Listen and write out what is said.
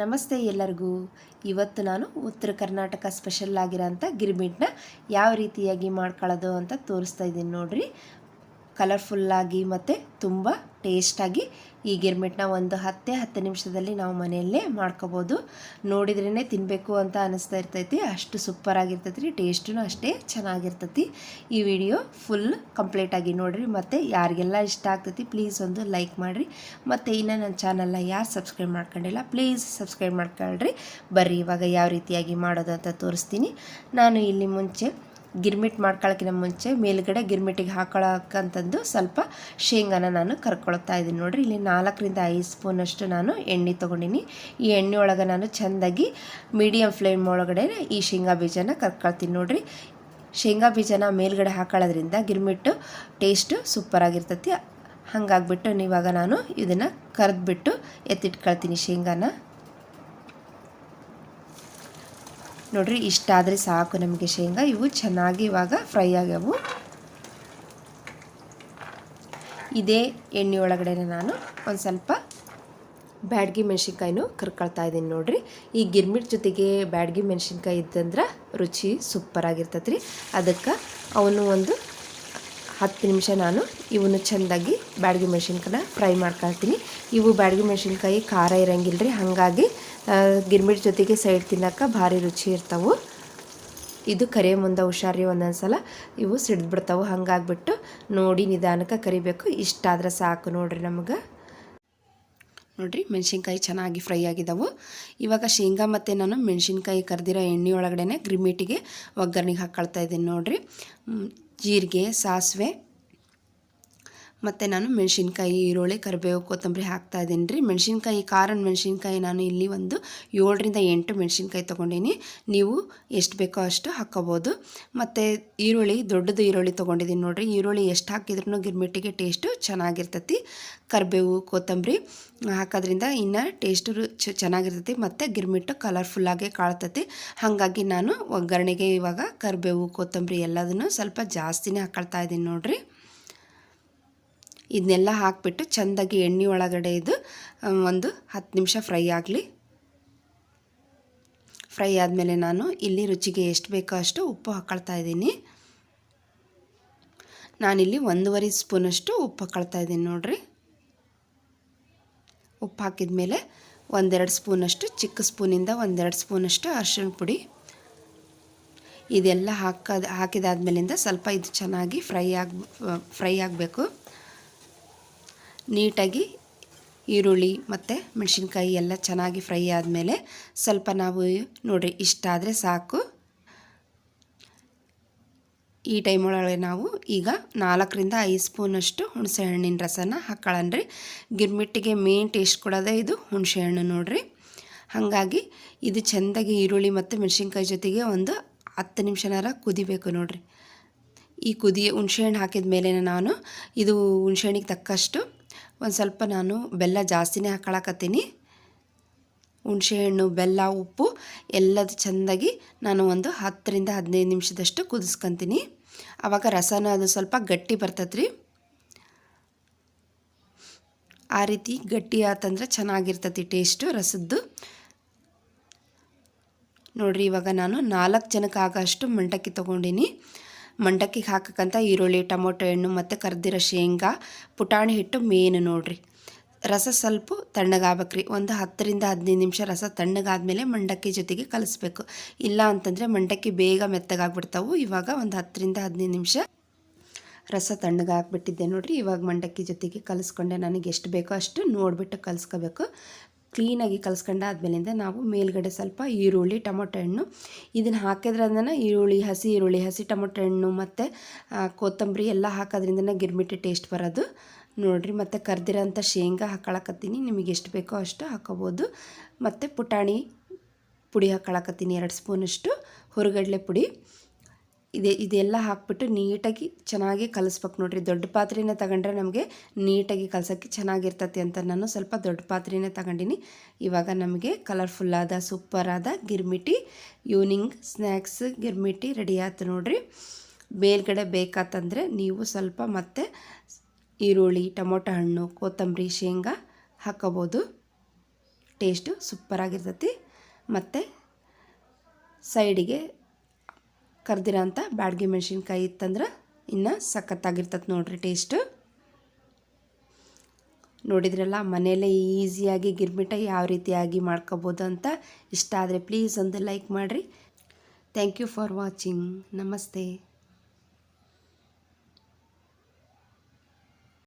ನಮಸ್ತೆ ಎಲ್ಲರಿಗೂ. ಇವತ್ತು ನಾನು ಉತ್ತರ ಕರ್ನಾಟಕ ಸ್ಪೆಷಲ್ ಆಗಿರೋಂಥ ಗಿರ್ಮಿಟ್ನ ಯಾವ ರೀತಿಯಾಗಿ ಮಾಡ್ಕೊಳ್ಳೋದು ಅಂತ ತೋರಿಸ್ತಾ ಇದ್ದೀನಿ ನೋಡ್ರಿ. ಕಲರ್ಫುಲ್ಲಾಗಿ ಮತ್ತು ತುಂಬ ಟೇಸ್ಟಾಗಿ ಈ ಗಿರ್ಮಿಟ್ನ ಒಂದು ಹತ್ತೇ ಹತ್ತು ನಿಮಿಷದಲ್ಲಿ ನಾವು ಮನೆಯಲ್ಲೇ ಮಾಡ್ಕೋಬೋದು. ನೋಡಿದ್ರೇ ತಿನ್ನಬೇಕು ಅಂತ ಅನಿಸ್ತಾ ಇರ್ತೈತಿ. ಅಷ್ಟು ಸೂಪರ್ ಆಗಿರ್ತೈತಿ ರೀ ಟೇಸ್ಟೂ ಅಷ್ಟೇ ಚೆನ್ನಾಗಿರ್ತೈತಿ. ಈ ವಿಡಿಯೋ ಫುಲ್ ಕಂಪ್ಲೀಟಾಗಿ ನೋಡಿರಿ. ಮತ್ತು ಯಾರಿಗೆಲ್ಲ ಇಷ್ಟ ಆಗ್ತೈತಿ, ಪ್ಲೀಸ್ ಒಂದು ಲೈಕ್ ಮಾಡಿರಿ. ಮತ್ತು ಇನ್ನು ನನ್ನ ಚಾನಲ್ನ ಯಾರು ಸಬ್ಸ್ಕ್ರೈಬ್ ಮಾಡ್ಕೊಂಡಿಲ್ಲ, ಪ್ಲೀಸ್ ಸಬ್ಸ್ಕ್ರೈಬ್ ಮಾಡ್ಕೊಳ್ರಿ. ಬರ್ರಿ, ಇವಾಗ ಯಾವ ರೀತಿಯಾಗಿ ಮಾಡೋದು ಅಂತ ತೋರಿಸ್ತೀನಿ. ನಾನು ಇಲ್ಲಿ ಮುಂಚೆ ಗಿರ್ಮಿಟ್ ಮಾಡ್ಕೊಳ್ಳೋಕ್ಕಿಂತ ಮುಂಚೆ ಮೇಲುಗಡೆ ಗಿರ್ಮಿಟಿಗೆ ಹಾಕೊಳ್ಳೋಕ್ಕಂತಂದು ಸ್ವಲ್ಪ ಶೇಂಗಾನ ನಾನು ಕರ್ಕೊಳ್ತಾ ಇದ್ದೀನಿ. ನೋಡಿರಿ, ಇಲ್ಲಿ ನಾಲ್ಕರಿಂದ ಐದು ಸ್ಪೂನಷ್ಟು ನಾನು ಎಣ್ಣೆ ತೊಗೊಂಡಿನಿ. ಈ ಎಣ್ಣೆ ಒಳಗೆ ನಾನು ಚೆಂದಾಗಿ ಮೀಡಿಯಮ್ ಫ್ಲೇಮ್ ಒಳಗಡೆ ಈ ಶೇಂಗಾ ಬೀಜನ ಕರ್ಕೊಳ್ತೀನಿ. ನೋಡಿರಿ, ಶೇಂಗಾ ಬೀಜನ ಮೇಲುಗಡೆ ಹಾಕೊಳ್ಳೋದ್ರಿಂದ ಗಿರ್ಮಿಟ್ಟು ಟೇಸ್ಟು ಸೂಪರಾಗಿರ್ತೈತಿ ಹಾಗಾಗ್ಬಿಟ್ಟು ಇವಾಗ ನಾನು ಇದನ್ನು ಕರೆದ್ಬಿಟ್ಟು ಎತ್ತಿಟ್ಕೊಳ್ತೀನಿ ಶೇಂಗಾನ. ನೋಡ್ರಿ ಇಷ್ಟಾದರೆ ಸಾಕು ನಮಗೆ ಶೇಂಗಾ. ಇವು ಚೆನ್ನಾಗಿ ಇವಾಗ ಫ್ರೈ ಆಗ್ಯವು. ಇದೇ ಎಣ್ಣೆ ಒಳಗಡೆ ನಾನು ಒಂದು ಸ್ವಲ್ಪ ಬ್ಯಾಡ್ಗಿ ಮೆಣಸಿನ್ಕಾಯಿನೂ ಕರ್ಕೊಳ್ತಾ ಇದ್ದೀನಿ ನೋಡಿರಿ. ಈ ಗಿರ್ಮಿಟ್ ಜೊತೆಗೆ ಬ್ಯಾಡ್ಗಿ ಮೆಣಸಿನ್ಕಾಯಿ ಇದ್ದಂದ್ರೆ ರುಚಿ ಸೂಪರಾಗಿರ್ತೈತೆ ರೀ ಅದಕ್ಕೆ ಅವನು ಒಂದು ಹತ್ತು ನಿಮಿಷ ನಾನು ಇವನ್ನು ಚೆಂದಾಗಿ ಬ್ಯಾಡಗಿ ಮೆಣಸಿನ್ಕಾಯಿನ ಫ್ರೈ ಮಾಡ್ಕೊಳ್ತೀನಿ. ಇವು ಬ್ಯಾಡಗಿ ಮೆಣಸಿನ್ಕಾಯಿ ಖಾರ ಇರಂಗಿಲ್ಲ ರೀ. ಹಾಗಾಗಿ ಗಿರ್ಮಿಟ್ ಜೊತೆಗೆ ಸೈಡ್ ತಿನ್ನೋಕೆ ಭಾರಿ ರುಚಿ ಇರ್ತಾವೆ. ಇದು ಕರೆ ಮುಂದೆ ಹುಷಾರಿ ಒಂದೊಂದು ಸಲ. ಇವು ಸಿಡ್ದು ಬಿಡ್ತಾವೆ. ಹಂಗಾಗ್ಬಿಟ್ಟು ನೋಡಿ ನಿಧಾನಕ್ಕೆ ಕರಿಬೇಕು. ಇಷ್ಟಾದ್ರೆ ಸಾಕು ನೋಡ್ರಿ ನಮಗೆ. ನೋಡಿರಿ ಮೆಣಸಿನ್ಕಾಯಿ ಚೆನ್ನಾಗಿ ಫ್ರೈ ಆಗಿದ್ದಾವೆ ಇವಾಗ ಶೇಂಗಾ ಮತ್ತು ನಾನು ಮೆಣಸಿನ್ಕಾಯಿ ಕರೆದಿರೋ ಎಣ್ಣೆ ಒಳಗಡೆ ಗ್ರಿಮಿಟಿಗೆ ಒಗ್ಗರಣೆಗೆ ಹಾಕ್ಕೊಳ್ತಾ ಇದ್ದೀನಿ ನೋಡಿರಿ. ಜೀರಿಗೆ, ಸಾಸಿವೆ ಮತ್ತು ನಾನು ಮೆಣಸಿನ್ಕಾಯಿ, ಈರುಳ್ಳಿ, ಕರಿಬೇವು, ಕೊತ್ತಂಬರಿ ಹಾಕ್ತಾ ಇದ್ದೀನಿ ರೀ ಮೆಣಸಿನ್ಕಾಯಿ, ಖಾರದ ಮೆಣಸಿನ್ಕಾಯಿ ನಾನು ಇಲ್ಲಿ ಒಂದು ಏಳರಿಂದ ಎಂಟು ಮೆಣಸಿನ್ಕಾಯಿ ತೊಗೊಂಡೀನಿ. ನೀವು ಎಷ್ಟು ಬೇಕೋ ಅಷ್ಟು ಹಾಕ್ಕೋಬೋದು ಮತ್ತು ಈರುಳ್ಳಿ, ದೊಡ್ಡದು ಈರುಳ್ಳಿ ತೊಗೊಂಡಿದ್ದೀನಿ ನೋಡಿರಿ. ಈರುಳ್ಳಿ ಎಷ್ಟು ಹಾಕಿದ್ರೂ ಗಿರ್ಮಿಟ್ಟಿಗೆ ಟೇಸ್ಟು ಚೆನ್ನಾಗಿರ್ತೈತಿ. ಕರಿಬೇವು, ಕೊತ್ತಂಬರಿ ಹಾಕೋದ್ರಿಂದ ಇನ್ನು ಟೇಸ್ಟು ಚೆನ್ನಾಗಿರ್ತೈತಿ ಮತ್ತು ಗಿರ್ಮಿಟ್ಟು ಕಲರ್ಫುಲ್ಲಾಗೆ ಕಾಳ್ತೈತಿ ಹಾಗಾಗಿ ನಾನು ಒಗ್ಗರಣೆಗೆ ಇವಾಗ ಕರಿಬೇವು, ಕೊತ್ತಂಬರಿ ಎಲ್ಲದನ್ನು ಸ್ವಲ್ಪ ಜಾಸ್ತಿನೇ ಹಾಕೊಳ್ತಾ ಇದ್ದೀನಿ ನೋಡಿರಿ. ಇದನ್ನೆಲ್ಲ ಹಾಕಿಬಿಟ್ಟು ಚೆಂದಾಗಿ ಎಣ್ಣೆ ಒಳಗಡೆ ಇದು ಒಂದು ಹತ್ತು ನಿಮಿಷ ಫ್ರೈ ಆಗಲಿ. ಫ್ರೈ ಆದಮೇಲೆ ನಾನು ಇಲ್ಲಿ ರುಚಿಗೆ ಎಷ್ಟು ಬೇಕೋ ಅಷ್ಟು ಉಪ್ಪು ಹಾಕ್ಕೊಳ್ತಾ ಇದ್ದೀನಿ. ನಾನಿಲ್ಲಿ ಒಂದೂವರೆ ಸ್ಪೂನಷ್ಟು ಉಪ್ಪು ಹಾಕ್ಕೊಳ್ತಾ ಇದ್ದೀನಿ ನೋಡಿರಿ. ಉಪ್ಪು ಹಾಕಿದ ಮೇಲೆ ಒಂದೆರಡು ಸ್ಪೂನಷ್ಟು, ಚಿಕ್ಕ ಸ್ಪೂನಿಂದ ಒಂದೆರಡು ಸ್ಪೂನಷ್ಟು ಅರಿಶಿಣ ಪುಡಿ. ಇದೆಲ್ಲ ಹಾಕೋದು, ಹಾಕಿದಾದ್ಮೇಲಿಂದ ಸ್ವಲ್ಪ ಇದು ಚೆನ್ನಾಗಿ ಫ್ರೈ ಆಗಿ ಫ್ರೈ ಆಗಬೇಕು. ನೀಟಾಗಿ ಈರುಳ್ಳಿ ಮತ್ತು ಮೆಣಸಿನ್ಕಾಯಿ ಎಲ್ಲ ಚೆನ್ನಾಗಿ ಫ್ರೈ ಆದಮೇಲೆ ಸ್ವಲ್ಪ ನಾವು ನೋಡಿರಿ ಇಷ್ಟಾದರೆ ಸಾಕು. ಈ ಟೈಮ್ ಒಳಗೆ ನಾವು ಈಗ ನಾಲ್ಕರಿಂದ ಐದು ಸ್ಪೂನಷ್ಟು ಹುಣಸೆ ಹಣ್ಣಿನ ರಸನ ಹಾಕೊಳ್ಳಣ್ರಿ ಗಿರ್ಮಿಟ್ಟಿಗೆ ಮೇನ್ ಟೇಸ್ಟ್ ಕೊಡೋದೇ ಇದು ಹುಣಸೆ ಹಣ್ಣು ನೋಡಿರಿ. ಹಾಗಾಗಿ ಇದು ಚೆಂದಾಗಿ ಈರುಳ್ಳಿ ಮತ್ತು ಮೆಣಸಿನ್ಕಾಯಿ ಜೊತೆಗೆ ಒಂದು ಹತ್ತು ನಿಮಿಷನಾರ ಕುದಿಬೇಕು ನೋಡಿರಿ. ಈ ಕುದಿ ಹುಣಸೆಹಣ್ಣು ಹಾಕಿದ ಮೇಲೆ ನಾನು ಇದು ಹುಣಸೆಹಣ್ಣಿಗೆ ತಕ್ಕಷ್ಟು ಒಂದು ಸ್ವಲ್ಪ ನಾನು ಬೆಲ್ಲ ಜಾಸ್ತಿನೇ ಹಾಕೊಳಕತ್ತೀನಿ. ಹುಣಸೆಹಣ್ಣು ಬೆಲ್ಲ, ಉಪ್ಪು ಎಲ್ಲದು ಚೆಂದಾಗಿ ನಾನು ಒಂದು ಹತ್ತರಿಂದ ಹದಿನೈದು ನಿಮಿಷದಷ್ಟು ಕುದಿಸ್ಕೊತೀನಿ. ಆವಾಗ ರಸನ ಅದು ಸ್ವಲ್ಪ ಗಟ್ಟಿ ಬರ್ತೈತೆ ಆ ರೀತಿ ಗಟ್ಟಿ ಆತಂದ್ರೆ ಚೆನ್ನಾಗಿರ್ತತಿ ಟೇಸ್ಟು ರಸದ್ದು. ನೋಡಿರಿ ಇವಾಗ ನಾನು ನಾಲ್ಕು ಜನಕ್ಕೆ ಆಗೋಷ್ಟು ಮಂಟಕ್ಕಿ ತೊಗೊಂಡಿನಿ. ಮಂಡಕ್ಕಿಗೆ ಹಾಕಕ್ಕಂಥ ಈರುಳ್ಳಿ, ಟೊಮೊಟೊ ಹಣ್ಣು ಮತ್ತು ಕರ್ದಿರೋ ಶೇಂಗಾ, ಪುಟಾಣಿ ಹಿಟ್ಟು ಮೇನು ನೋಡಿರಿ. ರಸ ಸ್ವಲ್ಪ ತಣ್ಣಗಾಗಬೇಕ್ರಿ. ಒಂದು ಹತ್ತರಿಂದ ಹದಿನೈದು ನಿಮಿಷ ರಸ ತಣ್ಣಗಾದ್ಮೇಲೆ ಮಂಡಕ್ಕಿ ಜೊತೆಗೆ ಕಲಿಸ್ಬೇಕು. ಇಲ್ಲ ಅಂತಂದರೆ ಮಂಡಕ್ಕಿ ಬೇಗ ಮೆತ್ತಗಾಗ್ಬಿಡ್ತಾವೆ. ಇವಾಗ ಒಂದು ಹತ್ತರಿಂದ ಹದಿನೈದು ನಿಮಿಷ ರಸ ತಣ್ಣಗಾಗ್ಬಿಟ್ಟಿದ್ದೆ ನೋಡಿರಿ. ಇವಾಗ ಮಂಡಕ್ಕಿ ಜೊತೆಗೆ ಕಲಿಸ್ಕೊಂಡೆ. ನನಗೆ ಎಷ್ಟು ಬೇಕೋ ಅಷ್ಟು ನೋಡಿಬಿಟ್ಟು ಕಲಿಸ್ಕೋಬೇಕು. ಕ್ಲೀನಾಗಿ ಕಲಿಸ್ಕೊಂಡಾದ್ಮೇಲಿಂದ ನಾವು ಮೇಲ್ಗಡೆ ಸ್ವಲ್ಪ ಈರುಳ್ಳಿ, ಟೊಮೊಟೊ ಹಣ್ಣು, ಇದನ್ನು ಹಾಕಿದ್ರಿಂದ ಈರುಳ್ಳಿ, ಹಸಿ ಈರುಳ್ಳಿ, ಹಸಿ ಟೊಮೊಟೊ ಹಣ್ಣು ಮತ್ತು ಕೊತ್ತಂಬರಿ ಎಲ್ಲ ಹಾಕೋದ್ರಿಂದ ಗಿರ್ಮಿಟಿ ಟೇಸ್ಟ್ ಬರೋದು. ನೋಡಿರಿ, ಮತ್ತು ಕರ್ದಿರೋಂಥ ಶೇಂಗಾ ಹಾಕೊಳಕತ್ತೀನಿ. ನಿಮಗೆ ಎಷ್ಟು ಬೇಕೋ ಅಷ್ಟು ಹಾಕೋಬೋದು. ಮತ್ತು ಪುಟಾಣಿ ಪುಡಿ ಹಾಕೊಳಕತ್ತೀನಿ, ಎರಡು ಸ್ಪೂನಷ್ಟು. ಹೊರಗಡಲೆ ಪುಡಿ. ಇದೆ, ಇದೆಲ್ಲ ಹಾಕ್ಬಿಟ್ಟು ನೀಟಾಗಿ ಚೆನ್ನಾಗಿ ಕಲಿಸ್ಬೇಕು ನೋಡಿರಿ. ದೊಡ್ಡ ಪಾತ್ರೆನೇ ತಗೊಂಡ್ರೆ ನಮಗೆ ನೀಟಾಗಿ ಕಲಸೋಕ್ಕೆ ಚೆನ್ನಾಗಿರ್ತತಿ ಅಂತ ನಾನು ಸ್ವಲ್ಪ ದೊಡ್ಡ ಪಾತ್ರೆನೇ ತಗೊಂಡಿನಿ. ಇವಾಗ ನಮಗೆ ಕಲರ್ಫುಲ್ಲಾದ ಸೂಪರಾದ girmit evening snacks girmit ready ಆಯ್ತು ನೋಡಿರಿ. ಮೇಲ್ಗಡೆ ಬೇಕಾತಂದರೆ ನೀವು ಸ್ವಲ್ಪ ಮತ್ತೆ ಈರುಳ್ಳಿ, ಟೊಮೊಟೊ ಹಣ್ಣು, ಕೊತ್ತಂಬರಿ, ಶೇಂಗಾ ಹಾಕೋಬೋದು. ಟೇಸ್ಟು ಸೂಪರಾಗಿರ್ತೈತಿ. ಮತ್ತು ಸೈಡಿಗೆ ಕರ್ದಿರೋಂಥ ಬ್ಯಾಡ್ಗೆ ಮೆಣಸಿನ್ಕಾಯಿ ಇತ್ತಂದ್ರೆ ಇನ್ನು ಸಖತ್ತಾಗಿರ್ತೈತೆ ನೋಡಿರಿ ಟೇಸ್ಟು ನೋಡಿದ್ರಲ್ಲ ಮನೆಯಲ್ಲೇ ಈಸಿಯಾಗಿ ಗಿರ್ಮಿಟ ಯಾವ ರೀತಿಯಾಗಿ ಮಾಡ್ಕೋಬೋದು ಅಂತ ಇಷ್ಟ ಆದರೆ ಪ್ಲೀಸ್ ಒಂದು ಲೈಕ್ ಮಾಡಿರಿ. ಥ್ಯಾಂಕ್ ಯು ಫಾರ್ ವಾಚಿಂಗ್ ನಮಸ್ತೆ.